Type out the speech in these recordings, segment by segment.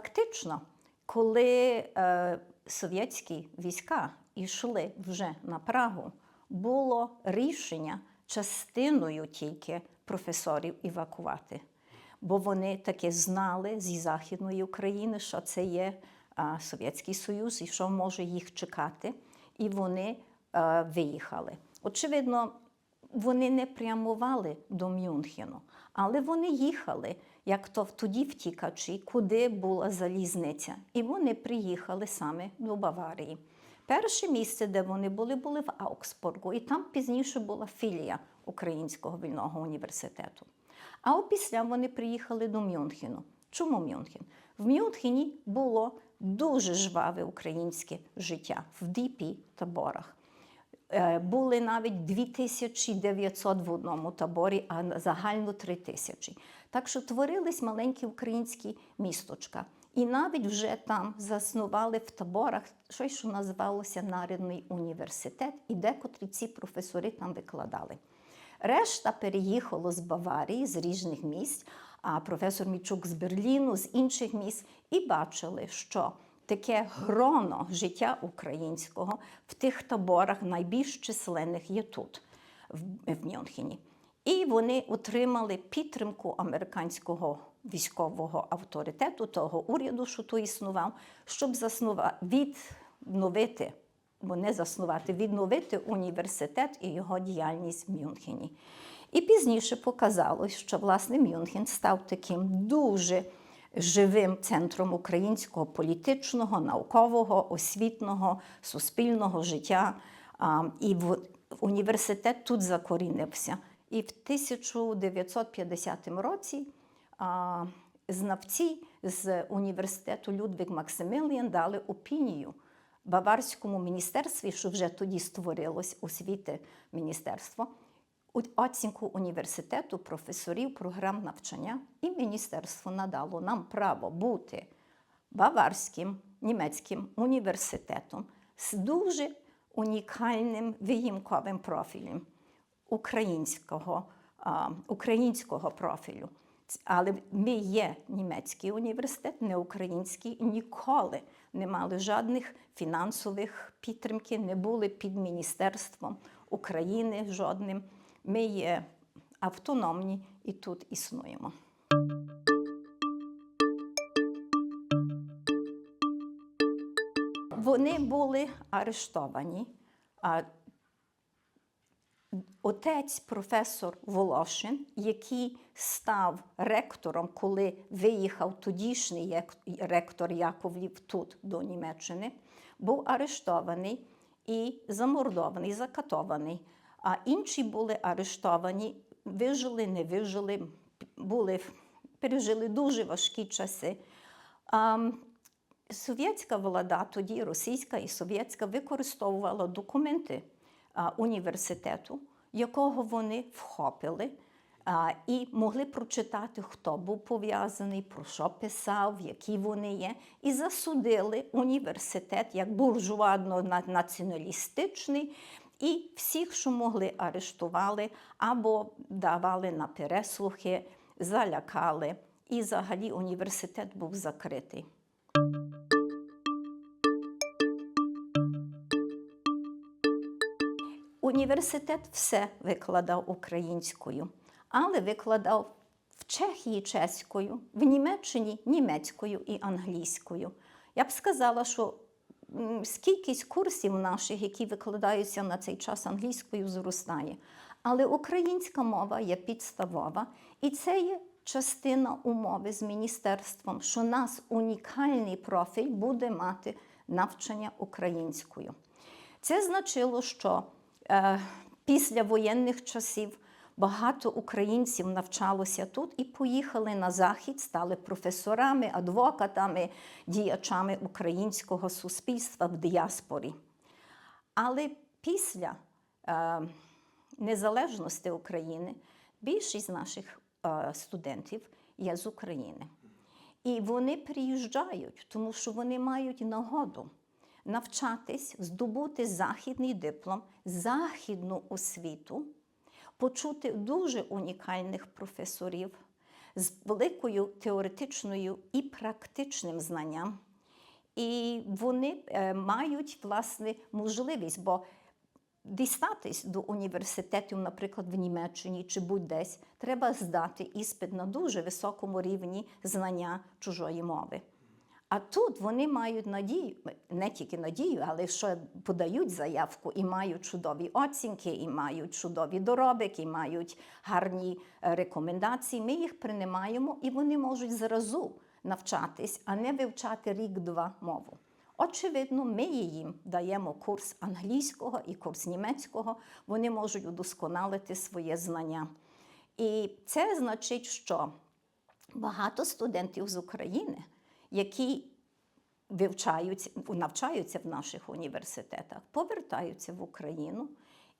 фактично, коли е, совєтські війська йшли вже на Прагу, було рішення частиною тільки професорів евакувати. Бо вони таки знали зі Західної України, що це є а, Совєтський Союз і що може їх чекати, і вони е, виїхали. Очевидно, вони не прямували до Мюнхену, але вони їхали, як то тоді втікачі, куди була залізниця. І вони приїхали саме до Баварії. Перше місце, де вони були, були в Ауксбургу, і там пізніше була філія Українського вільного університету. А опісля вони приїхали до Мюнхену. Чому Мюнхен? В Мюнхені було дуже жваве українське життя в ДП таборах. Е, Були навіть 2900 в одному таборі, а загально 3000. Так що творились маленькі українські місточка. І навіть вже там заснували в таборах щось, що називалося Народний університет, і декотрі ці професори там викладали. Решта переїхало з Баварії, з різних місць, а професор Мічук з Берліну, з інших міст, і бачили, що таке гроно життя українського в тих таборах найбільш численних є тут, в, Мюнхені. І вони отримали підтримку американського військового авторитету, того уряду, що то існував, щоб заснува... відновити, бо не заснувати, відновити університет і його діяльність в Мюнхені. І пізніше показалось, що власне Мюнхен став таким дуже живим центром українського політичного, наукового, освітного, суспільного життя. І університет тут закорінився. І в 1950 році знавці з університету Людвиг Максиміліан дали опінію Баварському міністерстві, що вже тоді створилось освіти міністерство, оцінку університету, професорів, програм навчання, і міністерство надало нам право бути баварським німецьким університетом з дуже унікальним виїмковим профілем українського, а, українського профілю. Але ми є німецький університет, не український, ніколи не мали жодних фінансових підтримки, не були під міністерством України жодним. Ми є автономні і тут існуємо. Вони були арештовані. Отець професор Волошин, який став ректором, коли виїхав тодішній ректор Яковлів тут до Німеччини, був арештований і замордований, закатований. А інші були арештовані, вижили, не вижили, були, пережили дуже важкі часи. А, Совєтська влада, тоді російська і совєтська, використовувала документи а, університету, якого вони вхопили, а, і могли прочитати, хто був пов'язаний, про що писав, які вони є, і засудили університет як буржуадно-націоналістичний, і всіх, що могли, арештували або давали на переслухи, залякали. І взагалі університет був закритий. Університет все викладав українською, але викладав в Чехії чеською, в Німеччині німецькою і англійською. Я б сказала, що кількість курсів наших, які викладаються на цей час англійською, зростає. Але українська мова є підставова, і це є частина умови з міністерством, що нас унікальний профіль буде мати навчання українською. Це значило, що е, після воєнних часів багато українців навчалося тут і поїхали на захід, стали професорами, адвокатами, діячами українського суспільства в діаспорі. Але після е, незалежності України більшість наших е, студентів є з України. І вони приїжджають, тому що вони мають нагоду навчатись, здобути західний диплом, західну освіту, почути дуже унікальних професорів, з великою теоретичною і практичним знанням. І вони е, мають власне можливість, бо дістатись до університетів, наприклад, в Німеччині чи будь-десь, треба здати іспит на дуже високому рівні знання чужої мови. А тут вони мають надію, не тільки надію, але що подають заявку і мають чудові оцінки, і мають чудові доробики, і мають гарні е, рекомендації. Ми їх приймаємо, і вони можуть зразу навчатись, а не вивчати рік-два мову. Очевидно, ми їм даємо курс англійського і курс німецького, вони можуть удосконалити своє знання. І це значить, що багато студентів з України, які вивчаються, навчаються в наших університетах, повертаються в Україну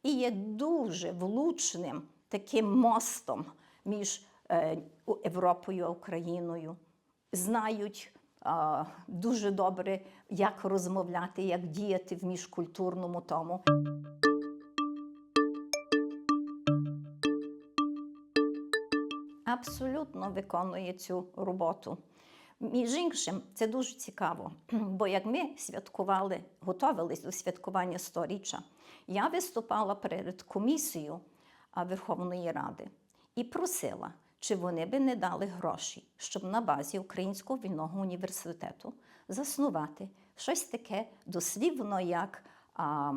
і є дуже влучним таким мостом між е, Європою і Україною. Знають дуже добре, як розмовляти, як діяти в міжкультурному тому. абсолютно виконує цю роботу. Між іншим, це дуже цікаво, бо як ми святкували, готувалися до святкування сторіччя, я виступала перед комісією Верховної Ради і просила, чи вони би не дали гроші, щоб на базі Українського вільного університету заснувати щось таке дослівно, як а,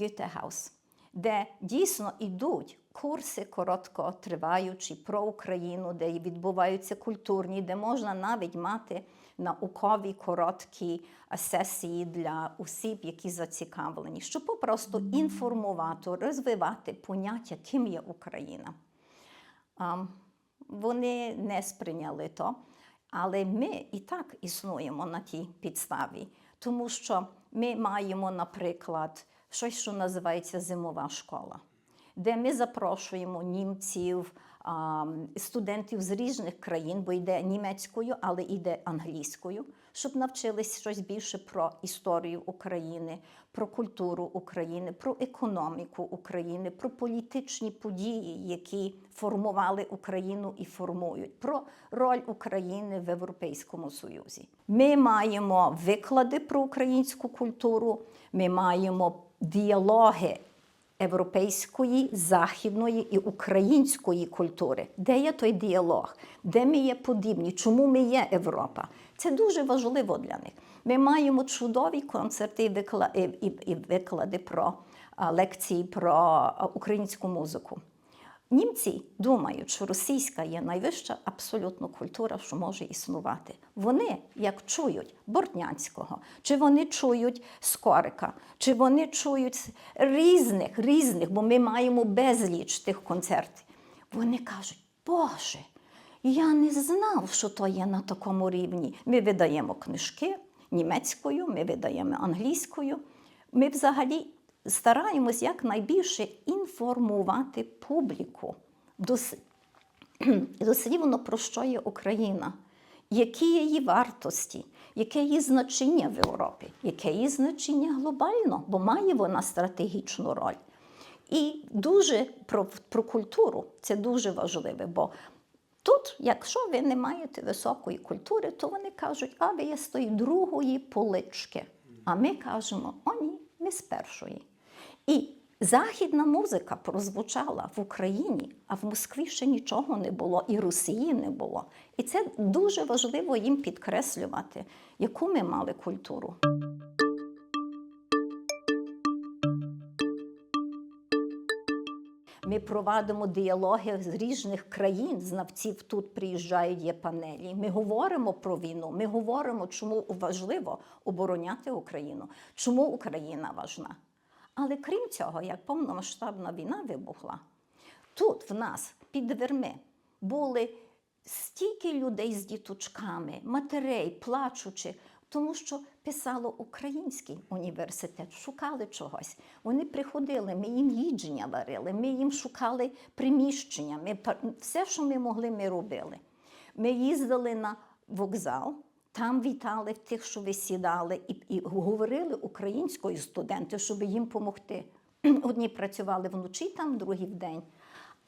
Гютегаус, де дійсно йдуть курси короткотриваючі про Україну, де відбуваються культурні, де можна навіть мати наукові короткі сесії для осіб, які зацікавлені, щоб попросту інформувати, розвивати поняття, ким є Україна. Вони не сприйняли то, але ми і так існуємо на тій підставі, тому що ми маємо, наприклад, щось, що називається зимова школа, де ми запрошуємо німців, студентів з різних країн, бо йде німецькою, але йде англійською, щоб навчились щось більше про історію України, про культуру України, про економіку України, про політичні події, які формували Україну і формують, про роль України в Європейському Союзі. Ми маємо виклади про українську культуру, ми маємо діалоги європейської, західної і української культури. Де є той діалог? Де ми є подібні? Чому ми є Європа? Це дуже важливо для них. Ми маємо чудові концерти і викла- і, і, і виклади про лекції про українську музику. Німці думають, що російська є найвища абсолютно культура, що може існувати. Вони, як чують Бортнянського, чи вони чують Скорика, чи вони чують різних, різних, бо ми маємо безліч тих концертів. Вони кажуть, Боже, я не знав, що то є на такому рівні. Ми видаємо книжки німецькою, ми видаємо англійською. Ми взагалі стараємось якнайбільше інформувати публіку дос- дослівно про що є Україна, які її вартості, яке її значення в Європі, яке її значення глобально, бо має вона стратегічну роль. І дуже про, про культуру це дуже важливе, бо тут, якщо ви не маєте високої культури, то вони кажуть, а ви є з тої другої полички. А ми кажемо, о ні, ми з першої. І західна музика прозвучала в Україні, а в Москві ще нічого не було, і Росії не було. І це дуже важливо їм підкреслювати, яку ми мали культуру. Ми проводимо діалоги з різних країн. Знавців тут приїжджають, є панелі. Ми говоримо про війну. Ми говоримо, чому важливо обороняти Україну, чому Україна важна. Але крім цього, як повномасштабна війна вибухла, тут в нас під дверми були стільки людей з діточками, матерей, плачучи, тому що писало український університет, шукали чогось. Вони приходили, ми їм їдження варили, ми їм шукали приміщення, ми, все, що ми могли, ми робили. Ми їздили на вокзал, там вітали тих, що ви сідали, і, і говорили українською студенти, щоб їм допомогти. Одні працювали вночі, там, другі вдень.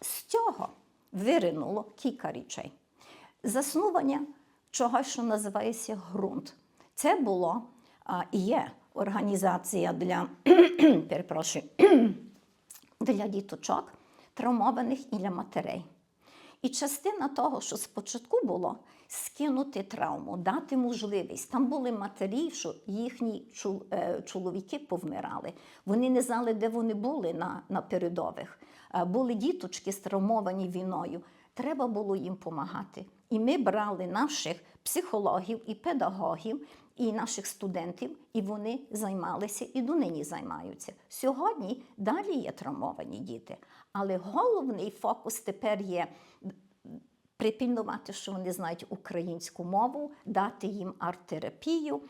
З цього виринуло кілька речей. Заснування чогось, що називається ґрунт. Це було і є організація для, перепрошую, для діточок, травмованих і для матерей. І частина того, що спочатку було, скинути травму, дати можливість. Там були матері, що їхні е, чоловіки повмирали. Вони не знали, де вони були на, на передових. Е, Були діточки стравмовані війною. Треба було їм допомагати. І ми брали наших психологів і педагогів, і наших студентів, і вони займалися і донині займаються. Сьогодні далі є травмовані діти, але головний фокус тепер є припільнувати, що вони знають українську мову, дати їм арт-терапію,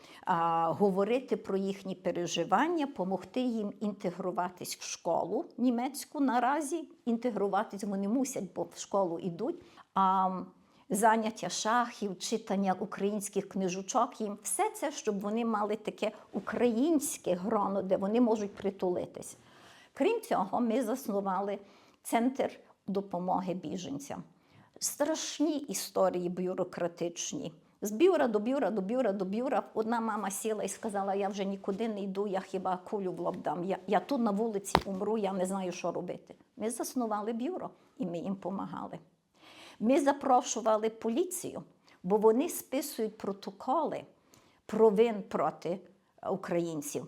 говорити про їхні переживання, допомогти їм інтегруватись в школу німецьку наразі. Інтегруватись вони мусять, бо в школу йдуть. А, Заняття шахів, читання українських книжочок їм все це, щоб вони мали таке українське гроно, де вони можуть притулитись. Крім цього, ми заснували центр допомоги біженцям. Страшні історії бюрократичні. З бюра до бюра, до бюра, до бюра. Одна мама сіла і сказала: я вже нікуди не йду, я хіба кулю в лоб дам. Я, я тут на вулиці умру, я не знаю, що робити. Ми заснували бюро і ми їм допомагали. Ми запрошували поліцію, бо вони списують протоколи провин проти українців.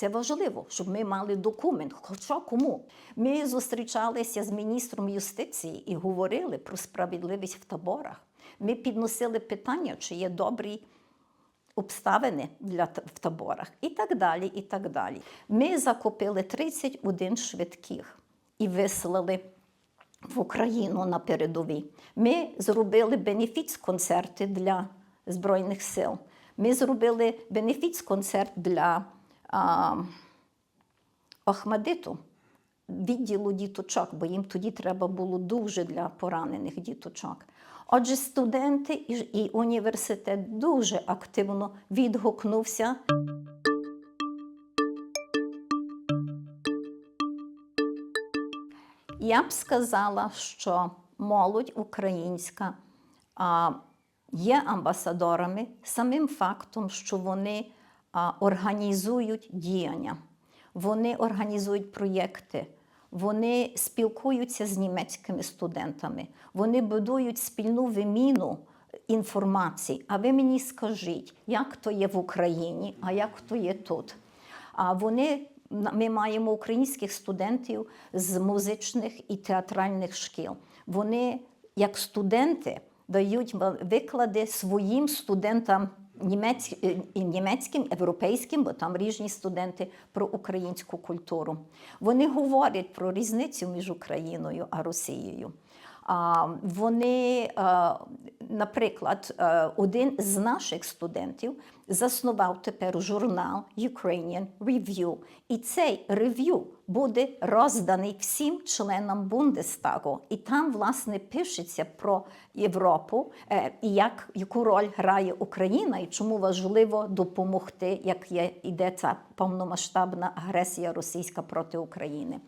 Це важливо, щоб ми мали документ, хоча кому. Ми зустрічалися з міністром юстиції і говорили про справедливість в таборах. Ми підносили питання, чи є добрі обставини для в таборах, і так далі. і так далі. Ми закупили 31 швидких і вислали в Україну на передовій. Ми зробили бенефіц-концерти для Збройних сил. Ми зробили бенефіц-концерт для а, Охмадиту, відділу діточок, бо їм тоді треба було дуже для поранених діточок. Отже, студенти і, університет дуже активно відгукнувся. Я б сказала, що молодь українська є амбасадорами самим фактом, що вони організують діяння, вони організують проєкти, вони спілкуються з німецькими студентами, вони будують спільну виміну інформації. А ви мені скажіть, як то є в Україні, а як то є тут. А вони ми маємо українських студентів з музичних і театральних шкіл. Вони, як студенти, дають виклади своїм студентам німець, німецьким, європейським, бо там різні студенти про українську культуру. Вони говорять про різницю між Україною а Росією. Вони, наприклад, е, один з наших студентів заснував тепер журнал Ukrainian Review. І цей рев'ю буде розданий всім членам Бундестагу. І там, власне, пишеться про Європу е, і як, яку роль грає Україна, і чому важливо допомогти, як є, йде ця повномасштабна агресія російська проти України.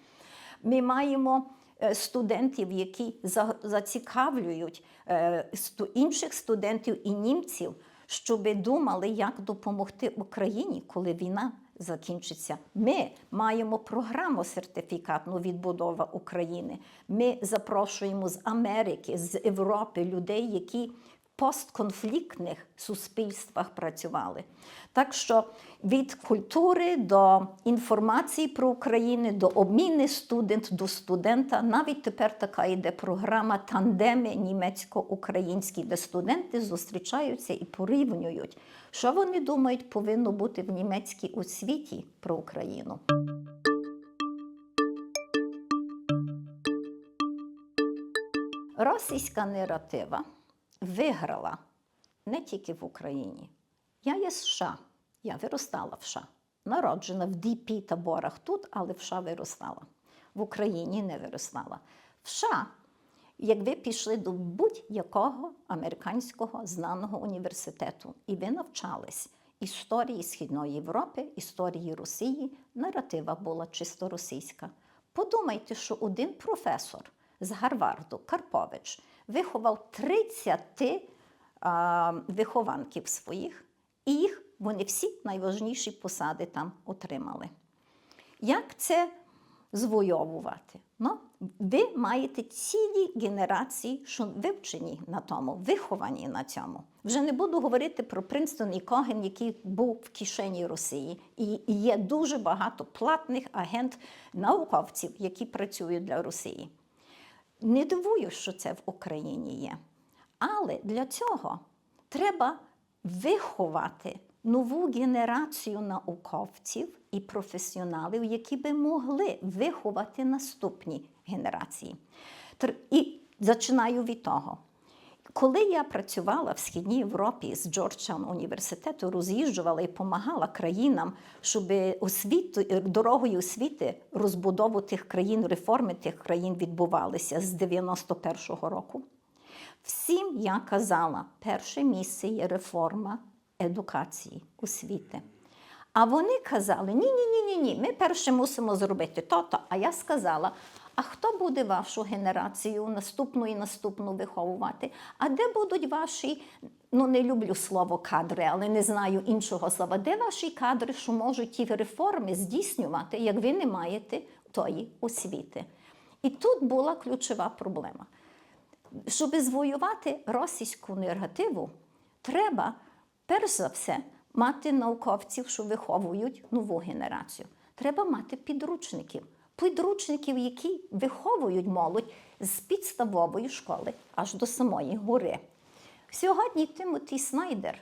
Ми маємо е, студентів, які за- зацікавлюють е, інших студентів і німців, щоб думали, як допомогти Україні, коли війна закінчиться. Ми маємо програму сертифікатну відбудова України. Ми запрошуємо з Америки, з Європи людей, які постконфліктних суспільствах працювали. Так що від культури до інформації про Україну, до обміни студент до студента, навіть тепер така йде програма тандеми німецько-українські, де студенти зустрічаються і порівнюють, що вони думають повинно бути в німецькій освіті про Україну. Російська наратива виграла не тільки в Україні. Я є США, я виростала в США. Народжена в ДП таборах тут, але в США виростала. В Україні не виростала. В США, як ви пішли до будь-якого американського знаного університету, і ви навчались історії Східної Європи, історії Росії, наратива була чисто російська. Подумайте, що один професор з Гарварду, Карпович, виховав 30 а, вихованків своїх, і їх вони всі найважніші посади там отримали. Як це звойовувати? Ну, ви маєте цілі генерації, що вивчені на тому, виховані на цьому. Вже не буду говорити про Принстон і Коген, який був в кишені Росії. І є дуже багато платних агент науковців, які працюють для Росії. Не дивую, що це в Україні є. Але для цього треба виховати нову генерацію науковців і професіоналів, які би могли виховати наступні генерації. І зачинаю від того. Коли я працювала в Східній Європі з Джорджтаун університету, роз'їжджувала і допомагала країнам, щоб освіту, дорогою освіти розбудову тих країн, реформи тих країн відбувалися з 91-го року. Всім я казала, перше місце є реформа едукації, освіти. А вони казали: ні, ні, ні, ні, ні, ми перше мусимо зробити то-то. А я сказала: а хто буде вашу генерацію наступну і наступну виховувати? А де будуть ваші, ну не люблю слово кадри, але не знаю іншого слова, де ваші кадри, що можуть ті реформи здійснювати, як ви не маєте тої освіти? І тут була ключова проблема. Щоб звоювати російську негативу, треба перш за все мати науковців, що виховують нову генерацію. Треба мати підручників. Підручників, які виховують молодь з підставової школи аж до самої гори. Сьогодні Тимоті Снайдер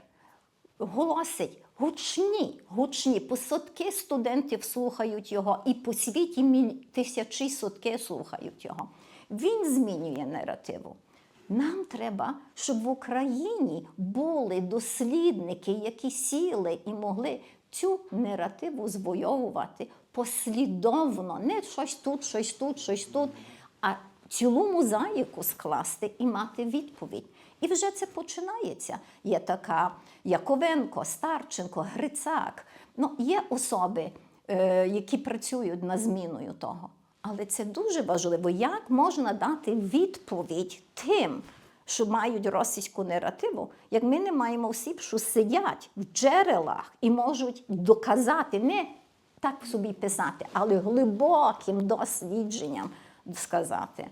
голосить гучні, гучні. По сотки студентів слухають його, і по світі тисячі сотки слухають його. Він змінює наративу. Нам треба, щоб в Україні були дослідники, які сіли і могли цю наративу звойовувати послідовно, не щось тут, щось тут, щось тут, а цілу мозаїку скласти і мати відповідь. І вже це починається. Є така Яковенко, Старченко, Грицак. Ну, є особи, е, які працюють над зміною того. Але це дуже важливо, як можна дати відповідь тим, що мають російську наративу, як ми не маємо осіб, що сидять в джерелах і можуть доказати, не так собі писати, але глибоким дослідженням сказати.